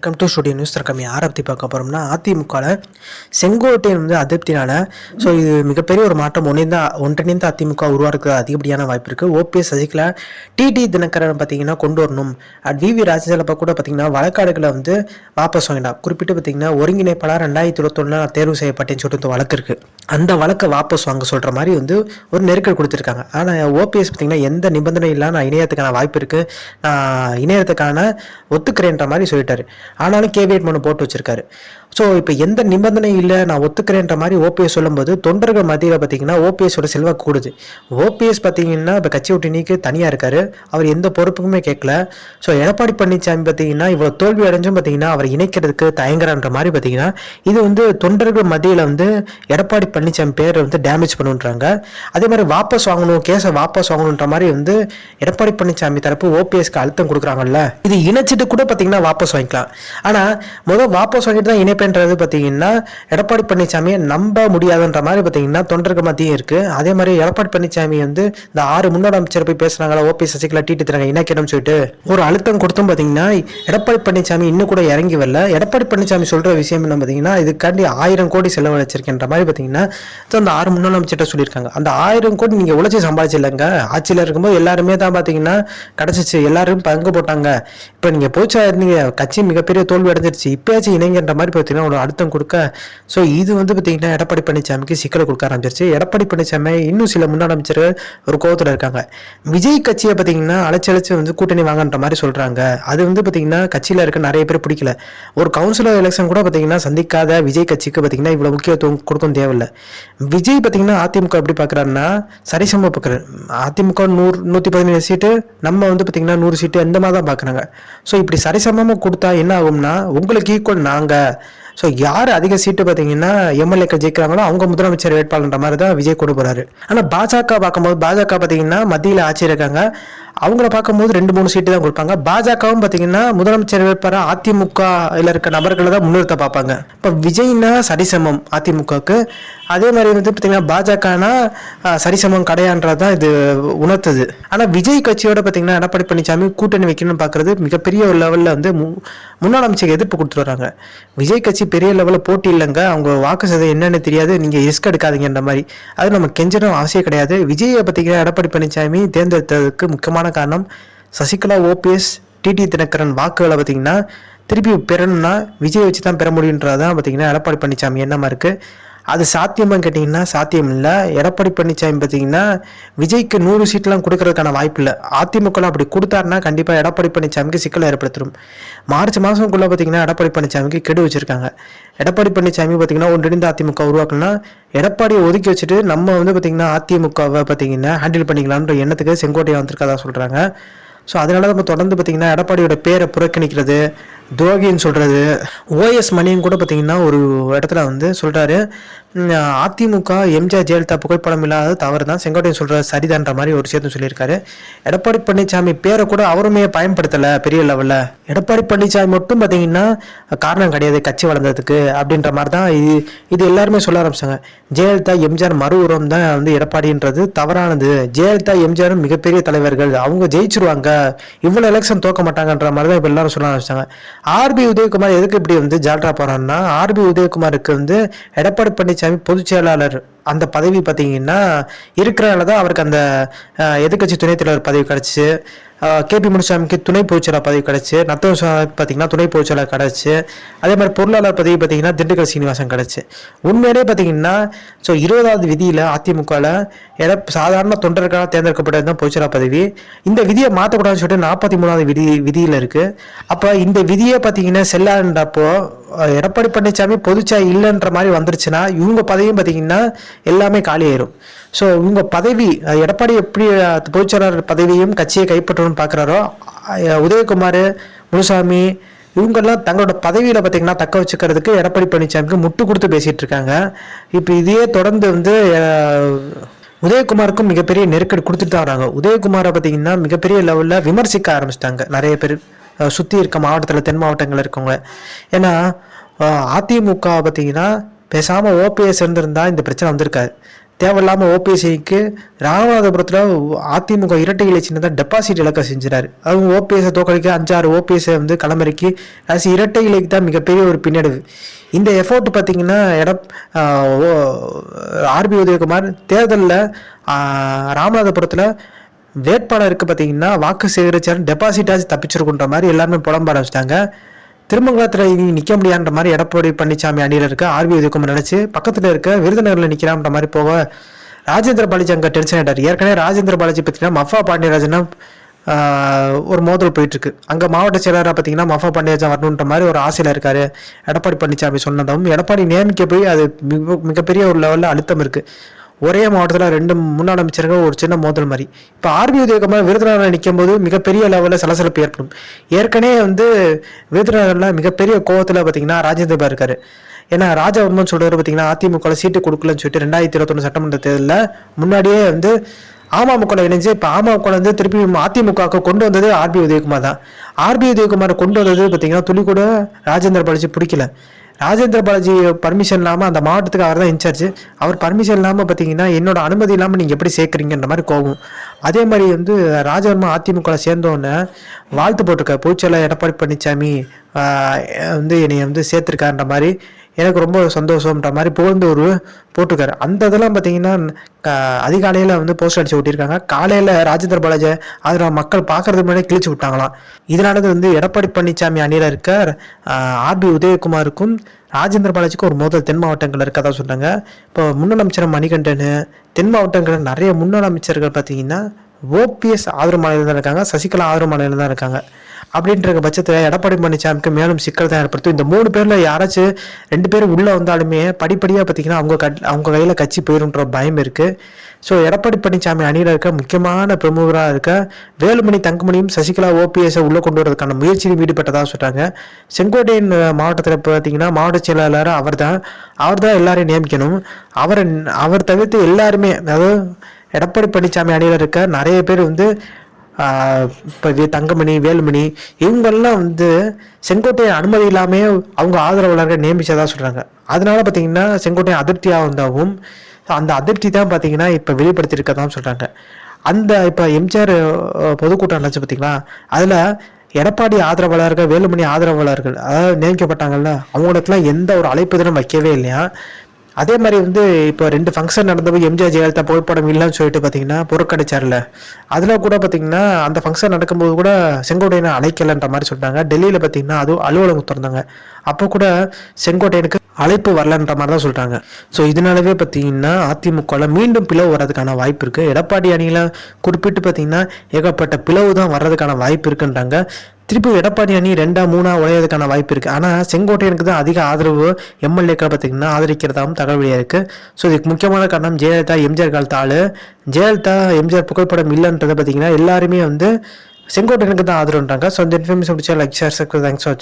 Welcome to studio news தரக்கம் யாரை பற்றி பார்க்க போகிறோம்னா அதிமுகவில் செங்கோட்டையன் வந்து அதிருப்தினால ஸோ இது மிகப்பெரிய ஒரு மாற்றம். ஒன்றிணைந்த ஒன்றிணைந்த அதிமுக உருவாக்குறது அதிகப்படியான வாய்ப்பு இருக்குது ஓபிஎஸ் சசிகலா டிடி தினகரன் பார்த்தீங்கன்னா கொண்டு வரணும். அட் விவி ராஜசேலப்பா கூட பார்த்தீங்கன்னா வழக்காடுகளை வந்து வாபஸ் வாங்கினா குறிப்பிட்டு பார்த்தீங்கன்னா ஒருங்கிணைப்பாளர் ரெண்டாயிரத்தி இருபத்தொன்னு நான் தேர்வு செய்யப்பட்டேன்னு சொல்லிட்டு வழக்கு இருக்குது அந்த வழக்கை வாபஸ் வாங்க சொல்கிற மாதிரி வந்து ஒரு நெருக்கடி கொடுத்துருக்காங்க. ஆனால் ஓபிஎஸ் பார்த்திங்கன்னா எந்த நிபந்தனை இல்லாம நான் இணையத்துக்கான வாய்ப்பு இருக்குது நான் இணையத்துக்கான ஒத்துக்கிறேன்ற மாதிரி சொல்லிட்டாரு. ஆனாலும் கேவிஎட் மனு போட்டு வச்சுருக்காரு. ஸோ இப்போ எந்த நிபந்தனை இல்லை நான் ஒத்துக்கிறேன்ற மாதிரி ஓபிஎஸ் சொல்லும்போது தொண்டர்கள் மத்தியில் பார்த்தீங்கன்னா ஓபிஎஸோட செல்வா கூடுது. ஓபிஎஸ் பார்த்தீங்கன்னா இப்போ கட்சி விட்டு நீக்கி தனியாக இருக்கார். அவர் எந்த பொறுப்புக்குமே கேட்கல ஸோ எடப்பாடி பழனிசாமி பார்த்தீங்கன்னா இவ்வளோ தோல்வி அடைஞ்சும் பார்த்தீங்கன்னா அவர் இணைக்கிறதுக்கு தயங்குறான்ற மாதிரி பார்த்தீங்கன்னா இது வந்து தொண்டர்கள் மத்தியில் வந்து எடப்பாடி பழனிசாமி பேரை வந்து டேமேஜ் பண்ணுன்றாங்க. அதே மாதிரி வாபஸ் வாங்கணும் கேஸை வாபஸ் வாங்கணுன்ற மாதிரி வந்து எடப்பாடி பழனிசாமி தரப்பு ஓபிஎஸ்க்கு அழுத்தம் கொடுக்குறாங்கல்ல இது இணைச்சிட்டு கூட பார்த்தீங்கன்னா வாபஸ் வாங்கிக்கலாம். ஆனால் முதல் வாபஸ் வாங்கிட்டு தான் இணைப்பு இணைப்பேன்றது பார்த்தீங்கன்னா எடப்பாடி பழனிசாமியை நம்ப முடியாதுன்ற மாதிரி பார்த்தீங்கன்னா தொண்டருக்கு மத்தியும் இருக்குது அதே மாதிரி எடப்பாடி பழனிசாமி வந்து இந்த ஆறு முன்னாள் அமைச்சர் போய் பேசுனாங்களா ஓபி சசிகலா டிடி தராங்க இணைக்கணும்னு சொல்லிட்டு ஒரு அழுத்தம் கொடுத்தும் பார்த்தீங்கன்னா எடப்பாடி பழனிசாமி இன்னும் கூட இறங்கி வரல. எடப்பாடி பழனிசாமி சொல்கிற விஷயம் என்ன பார்த்தீங்கன்னா இதுக்காண்டி ஆயிரம் கோடி செலவழிச்சிருக்கின்ற மாதிரி பார்த்தீங்கன்னா அந்த ஆறு முன்னாள் அமைச்சர்கிட்ட சொல்லியிருக்காங்க. அந்த ஆயிரம் கோடி நீங்கள் உழைச்சி சம்பாதிச்சிடலங்க. ஆட்சியில் இருக்கும்போது எல்லாருமே தான் பார்த்தீங்கன்னா கிடச்சிச்சு. எல்லாரும் பங்கு போட்டாங்க. இப்போ நீங்கள் போச்சா இருந்தீங்க கட்சி மிகப்பெரிய தோல்வி அடைஞ்சிருச்சு. இப்போயாச்சும் இணைங்கன்ற மாதிரி பார்த்தீங்கன்னா ஒரு அழுத்தம் கொடுக்க. ஸோ இது வந்து பார்த்தீங்கன்னா எடப்பாடி பழனிசாமிக்கு சிக்கலை கொடுக்க ஆரம்பிச்சிருச்சு. எடப்பாடி பழனிசாமி இன்னும் சில முன்னாள் அமைச்சர்கள் ஒரு கோவத்தில் இருக்காங்க. விஜய் கட்சியை பார்த்தீங்கன்னா அழைச்சி அழைச்சி வந்து கூட்டணி வாங்கன்ற மாதிரி சொல்கிறாங்க அது வந்து பார்த்தீங்கன்னா கட்சியில் இருக்க நிறைய பேர் பிடிக்கல. ஒரு கவுன்சிலர் எலெக்ஷன் கூட பார்த்தீங்கன்னா சந்திக்காத விஜய் கட்சிக்கு பார்த்தீங்கன்னா இவ்வளோ முக்கியத்துவம் கொடுக்கும் தேவையில்லை. விஜய் பார்த்தீங்கன்னா அதிமுக எப்படி பார்க்குறாருன்னா சரிசம பார்க்குறாரு அதிமுக நூறு நூற்றி பதினேழு சீட்டு நம்ம வந்து பார்த்தீங்கன்னா நூறு சீட்டு அந்த மாதிரி தான் பார்க்குறாங்க ஸோ இப்படி சரிசமமாக கொடுத்தா என்ன ஆகும்னா உங்களுக்கு ஈக்குவல் நாங்கள் ஸோ யார் அதிக சீட்டு பார்த்தீங்கன்னா எம்எல்ஏக்கள் ஜெயிக்கிறாங்களோ அவங்க முதலமைச்சர் வேட்பாளர்ன்ற மாதிரி தான் விஜய் கூட போகிறாரு ஆனால் பாஜக பார்க்கும்போது பாஜக பார்த்தீங்கன்னா மத்தியில் ஆட்சி இருக்காங்க. அவங்கள பார்க்கும்போது ரெண்டு மூணு சீட்டு தான் கொடுப்பாங்க. பாஜகவும் பார்த்தீங்கன்னா முதலமைச்சர் வேட்பாளர் அதிமுகவில் இருக்க நபர்களை தான் முன்னிறுத்த பார்ப்பாங்க. இப்போ விஜய்னா சரிசமம் அதிமுகவுக்கு. அதே மாதிரி வந்து பார்த்தீங்கன்னா பாஜகனா சரிசமம் கிடையான்றது தான் இது உணர்த்துது. ஆனால் விஜய் கட்சியோட பார்த்தீங்கன்னா எடப்பாடி பழனிசாமி கூட்டணி வைக்கணும்னு பார்க்குறது மிகப்பெரிய ஒரு லெவலில் வந்து மு முன்னாள் அமைச்சருக்கு எதிர்ப்பு கொடுத்துட்டு வராங்க. விஜய் கட்சி பெரிய லெவலில் போட்டி இல்லைங்க. அவங்க வாக்கு சதவீதம் என்னென்னு தெரியாது. நீங்கள் ரிஸ்க் எடுக்காதீங்கன்ற மாதிரி. அது நம்ம கெஞ்சணும் அவசியம் கிடையாது. விஜயை பார்த்தீங்கன்னா எடப்பாடி பழனிசாமி தேர்ந்தெடுத்ததுக்கு முக்கியமான காரணம் சசிகலா ஓபிஎஸ் டிடி தினகரன் வாக்குகளை பார்த்தீங்கன்னா திருப்பி பெறணும்னா விஜய் வச்சு தான் பெற முடியுன்றதான் பார்த்தீங்கன்னா எடப்பாடி பழனிசாமி என்னமா இருக்குது அது சாத்தியமான்னு கேட்டிங்கன்னா சாத்தியம் இல்லை எடப்பாடி பழனிசாமி பார்த்தீங்கன்னா விஜய்க்கு நூறு சீட்லாம் கொடுக்கறதுக்கான வாய்ப்பு இல்லை. அதிமுகலாம் அப்படி கொடுத்தாருன்னா கண்டிப்பாக எடப்பாடி பழனிசாமிக்கு சிக்கலை ஏற்படுத்தும் மார்ச் மாதம்குள்ளே பார்த்தீங்கன்னா எடப்பாடி பழனிசாமிக்கு கெடு வச்சிருக்காங்க. எடப்பாடி பழனிசாமி பார்த்தீங்கன்னா ஒன்றிணைந்த அதிமுக உருவாக்கணும்னா எடப்பாடியை ஒதுக்கி வச்சுட்டு நம்ம வந்து பார்த்தீங்கன்னா அதிமுகவை பார்த்தீங்கன்னா ஹேண்டில் பண்ணிக்கலாம்ன்ற எண்ணத்துக்கு செங்கோட்டையை வந்திருக்கதா சொல்கிறாங்க ஸோ அதனால நம்ம தொடர்ந்து பார்த்தீங்கன்னா எடப்பாடியோட பேரை புறக்கணிக்கிறது துரோகின்னு சொல்கிறது ஓஎஸ் மணியும் கூட பார்த்தீங்கன்னா ஒரு இடத்துல வந்து சொல்கிறாரு அதிமுக எம்ஜிஆர் ஜெயலலிதா புகைப்படம் இல்லாத தவறு தான் செங்கோட்டையன் சொல்கிற சரிதான்ற மாதிரி ஒரு விஷயத்தையும் சொல்லியிருக்காரு. எடப்பாடி பழனிசாமி பேரை கூட அவருமே பயன்படுத்தலை பெரிய லெவலில். எடப்பாடி பழனிசாமி மட்டும் பார்த்தீங்கன்னா காரணம் கிடையாது கட்சி வளர்ந்ததுக்கு அப்படின்ற மாதிரி தான் இது இது எல்லாருமே சொல்ல ஆரம்பிச்சாங்க. ஜெயலலிதா எம்ஜிஆர் மறு உரம் தான் வந்து எடப்பாடின்றது தவறானது. ஜெயலலிதா எம்ஜிஆரும் மிகப்பெரிய தலைவர்கள். அவங்க ஜெயிச்சிருவாங்க. இவ்வளோ எலெக்ஷன் தோக்க மாட்டாங்கன்ற மாதிரி தான் இப்போ எல்லாரும் சொல்ல ஆரம்பிச்சாங்க ஆர்பி உதயகுமார் எதுக்கு இப்படி வந்து ஜால்ரா போகிறான்னா ஆர்பி உதயகுமாருக்கு வந்து எடப்பாடி பழனிசாமி பொதுச் செயலாளர் அந்த பதவி பார்த்தீங்கன்னா இருக்கிறனால தான் அவருக்கு அந்த எதிர்கட்சி எதிர்க்கட்சி துணைத் தலைவர் பதவி கிடச்சிச்சு கேபி முனுசாமிக்கு துணை பொதுச்செயலாளர் பதவி கிடச்சி நத்தம் பார்த்தீங்கன்னா துணை பொதுச்செயலாளர் கிடச்சி அதே மாதிரி பொருளாளர் பதவி பார்த்தீங்கன்னா திண்டுக்கல் சீனிவாசன் கிடச்சி. உண்மையிலே பார்த்தீங்கன்னா ஸோ இருபதாவது விதியில் அதிமுகவில் எட சாதாரண தொண்டருக்காக தேர்ந்தெடுக்கப்பட்டது தான் பொதுச்செயலாளர் பதவி. இந்த விதியை மாற்றக்கூடாதுன்னு சொல்லிட்டு நாற்பத்தி மூணாவது விதி விதியில் இருக்குது அப்போ இந்த விதியை பார்த்தீங்கன்னா செல்லான்றப்போ எடப்பாடி பழனிசாமி பொதுச்சா இல்லைன்ற மாதிரி வந்துருச்சுன்னா இவங்க பதவியும் பார்த்தீங்கன்னா எல்லாமே காலியாயிரும். ஸோ இவங்க பதவி எடப்பாடி எப்படி பொதுச்செயலாளர் பதவியும் கட்சியை கைப்பற்றணும்னு பார்க்குறாரோ உதயகுமார் முனுசாமி இவங்கெல்லாம் தங்களோட பதவியில் பார்த்தீங்கன்னா தக்க வச்சுக்கிறதுக்கு எடப்பாடி பழனிசாமிக்கு முட்டு கொடுத்து பேசிகிட்டு இருக்காங்க. இப்போ இதையே தொடர்ந்து வந்து உதயகுமாருக்கும் மிகப்பெரிய நெருக்கடி கொடுத்துட்டு தான் வராங்க. உதயகுமாரை பார்த்தீங்கன்னா மிகப்பெரிய லெவலில் விமர்சிக்க ஆரம்பிச்சிட்டாங்க நிறைய பேர். சுற்றி இருக்க மாவட்டத்தில் தென் மாவட்டங்கள் இருக்கவங்க. ஏன்னா அதிமுக பார்த்தீங்கன்னா பேசாமல் ஓபிஎஸ் இருந்திருந்தா இந்த பிரச்சனை வந்திருக்காது. தேவையில்லாமல் ஓபிஎஸ்சிக்கு ராமநாதபுரத்தில் அதிமுக இரட்டை இலை சின்னதாக டெபாசிட் இழக்க செஞ்சுறாரு. அவங்க ஓபிஎஸ்ஸை தோக்கடிக்க அஞ்சாறு ஓபிஎஸ்ஸை வந்து களமிறக்கி அரசு இரட்டை இலைக்கு தான் மிகப்பெரிய ஒரு பின்னடைவு. இந்த எஃபோர்ட் பார்த்தீங்கன்னா எடப் ஆர்பி உதயகுமார் தேர்தலில் ராமநாதபுரத்தில் வேட்பாளருக்கு பார்த்தீங்கன்னா வாக்கு சேகரிச்சாரு டெபாசிட்டாச்சு தப்பிச்சிருக்குன்ற மாதிரி எல்லாருமே புலம்ப வச்சுட்டாங்க திருமங்கலத்தில் இனி நிற்க முடியான்ற மாதிரி எடப்பாடி பழனிசாமி அணியில் இருக்க ஆர்வி உதயகுமார் நினச்சி பக்கத்தில் இருக்க விருதுநகரில் நிற்கிறான்ற மாதிரி போக ராஜேந்திர பாலாஜி அங்கே டென்ஷன் ஆகிட்டார் ஏற்கனவே ராஜேந்திர பாலாஜி பார்த்தீங்கன்னா மஃபா பாண்டியராஜனா ஒரு மோதல் போயிட்டுருக்கு. அங்கே மாவட்ட செயலராக பார்த்தீங்கன்னா மஃபா பாண்டியராஜன் வரணுன்ற மாதிரி ஒரு ஆசையில் இருக்கார். எடப்பாடி பழனிசாமி சொன்னதும் எடப்பாடி நியமிக்க போய் அது மிக மிகப்பெரிய ஒரு லெவலில் அழுத்தம் இருக்குது ஒரே மாவட்டத்தில் ரெண்டு முன்னாள் அமைச்சர்கள் ஒரு சின்ன மோதல் மாதிரி. இப்போ ஆர்பி உதயகுமார் விருதுநகரில் நிற்கும் போது மிகப்பெரிய லெவலில் சலசலப்பு ஏற்படும். ஏற்கனவே வந்து விருதுநகரில் மிகப்பெரிய கோவத்தில் பார்த்தீங்கன்னா ராஜேந்திரபா இருக்காரு. ஏன்னா ராஜவர்மன் சொல்றாரு பார்த்தீங்கன்னா அதிமுக சீட்டு கொடுக்கலன்னு சொல்லிட்டு ரெண்டாயிரத்தி இருபத்தொன்று சட்டமன்ற தேர்தலில் முன்னாடியே வந்து அமமுக இணைஞ்சு இப்போ அமமுக வந்து திருப்பி அதிமுகவுக்கு கொண்டு வந்தது ஆர்பி உதயகுமார் தான். ஆர்பி உதயகுமார் கொண்டு வந்தது பார்த்தீங்கன்னா துளி கூட ராஜேந்திர பாலாஜி பிடிக்கல. ராஜேந்திர பாலாஜி பர்மிஷன் இல்லாமல் அந்த மாவட்டத்துக்கு அவர் தான் இன்சார்ஜ் அவர் பர்மிஷன் இல்லாமல் பார்த்தீங்கன்னா என்னோட அனுமதி இல்லாமல் நீங்கள் எப்படி சேர்க்குறீங்கன்ற மாதிரி கோவம் அதே மாதிரி வந்து ராஜவர்மா அதிமுக சேர்ந்தோன்னே வாழ்த்து போட்டிருக்காரு. பூச்செல்லாம் எடப்பாடி பழனிசாமி வந்து என்னை வந்து சேர்த்துருக்காருன்ற மாதிரி எனக்கு ரொம்ப சந்தோஷம்ன்ற மாதிரி புகழ்ந்து ஒரு போட்டிருக்காரு. அந்த இதெல்லாம் பார்த்தீங்கன்னா க- அதிகாலையில் வந்து போஸ்டர் அடிச்சு விட்டிருக்காங்க காலையில் ராஜேந்திர பாலாஜி அதில் மக்கள் பார்க்கறதுக்கு முன்னாடி கிழிச்சு விட்டாங்களாம். இதனால வந்து எடப்பாடி பழனிசாமி அணியில் இருக்க ஆர்பி உதயகுமாருக்கும் ராஜேந்திர பாலாஜிக்கும் ஒரு மோதல். தென் மாவட்டங்கள் இருக்கதா சொன்னாங்க இப்போ முன்னாள் அமைச்சர் மணிகண்டன் தென் மாவட்டங்களில் நிறைய முன்னாள் அமைச்சர்கள் பார்த்தீங்கன்னா ஓபிஎஸ் ஆதரவு மாநிலம் தான் இருக்காங்க. சசிகலா ஆதரவு மாநிலம் தான் இருக்காங்க. அப்படின்ற பட்சத்தில் எடப்பாடி பழனிசாமிக்கு மேலும் சிக்கல் தான் ஏற்படுத்தும் இந்த மூணு பேரில் யாராச்சும் ரெண்டு பேரும் உள்ளே வந்தாலுமே படிப்படியாக பார்த்தீங்கன்னா அவங்க கட் அவங்க கையில் கட்சி போயிருன்ற பயம் இருக்குது ஸோ எடப்பாடி பழனிசாமி அணியில் இருக்க முக்கியமான பிரமுகராக இருக்க வேலுமணி தங்கமணியும் சசிகலா ஓபிஎஸை உள்ளே கொண்டு வரதுக்கான முயற்சியில் ஈடுபட்டதாக சொல்கிறாங்க செங்கோட்டையன் மாவட்டத்தில் பார்த்தீங்கன்னா மாவட்ட செயலாளர் அவர் தான் அவர் தான் எல்லாரையும் நியமிக்கணும். அவரை அவர் தவிர்த்து எல்லாருமே அதாவது எடப்பாடி பழனிசாமி அணியில் இருக்க நிறைய பேர் வந்து இப்போ தங்கமணி வேலுமணி இவங்கெல்லாம் வந்து செங்கோட்டையை அனுமதி இல்லாமே அவங்க ஆதரவாளர்கள் நியமிச்சதா சொல்கிறாங்க அதனால பார்த்தீங்கன்னா செங்கோட்டை அதிருப்தியாக வந்தாவும் அந்த அதிருப்தி தான் பார்த்தீங்கன்னா இப்போ வெளிப்படுத்தியிருக்கதான் சொல்கிறாங்க அந்த இப்போ எம்ஜிஆர் பொதுக்கூட்டம் நடந்துச்சு பார்த்தீங்களா அதில் எடப்பாடி ஆதரவாளர்கள் வேலுமணி ஆதரவாளர்கள் அதாவது நியமிக்கப்பட்டாங்கல்ல அவங்களுக்குலாம் எந்த ஒரு அழைப்பு தினம் வைக்கவே இல்லையா? அதே மாதிரி வந்து இப்போ ரெண்டு ஃபங்க்ஷன் நடந்தப்போ எம்ஜிஆர் ஜெயலலிதா புகைப்படம் இல்லைன்னு சொல்லிட்டு பார்த்தீங்கன்னா புறக்கணிச்சார்ல. அதில் கூட பார்த்தீங்கன்னா அந்த ஃபங்க்ஷன் நடக்கும்போது கூட செங்கோட்டையனை அழைக்கலன்ற மாதிரி சொல்லிட்டாங்க. டெல்லியில் பார்த்தீங்கன்னா அதுவும் அலுவலகம் திறந்தாங்க. அப்போ கூட செங்கோட்டையனுக்கு அழைப்பு வரலன்ற மாதிரி தான் சொல்லிட்டாங்க. ஸோ இதனாலவே பார்த்தீங்கன்னா அதிமுகவில் மீண்டும் பிளவு வர்றதுக்கான வாய்ப்பு இருக்குது எடப்பாடி அணியில் குறிப்பிட்டு பார்த்தீங்கன்னா ஏகப்பட்ட பிளவு தான் வர்றதுக்கான வாய்ப்பு இருக்குன்றாங்க. திருப்பி எடப்பாடி அணி ரெண்டா மூணா உடையதுக்கான வாய்ப்பு இருக்குது ஆனால் செங்கோட்டையனுக்கு தான் அதிக ஆதரவு எம்எல்ஏக்கள் பார்த்தீங்கன்னா ஆதரிக்கிறதாவும் தகவல் இருக்குது ஸோ இதுக்கு முக்கியமான காரணம் ஜெயலலிதா எம்ஜிஆர் காலத்து ஆளு. ஜெயலலிதா எம்ஜிஆர் புகைப்படம் இல்லைன்றதை பார்த்தீங்கன்னா எல்லாருமே வந்து செங்கோட்டையனுக்கு தான் ஆதரவுன்றாங்க. ஸோ இந்த இன்ஃபர்மேஷன் பிடிச்சா லைக் ஷேர் தேங்க்ஸ் ஃபார்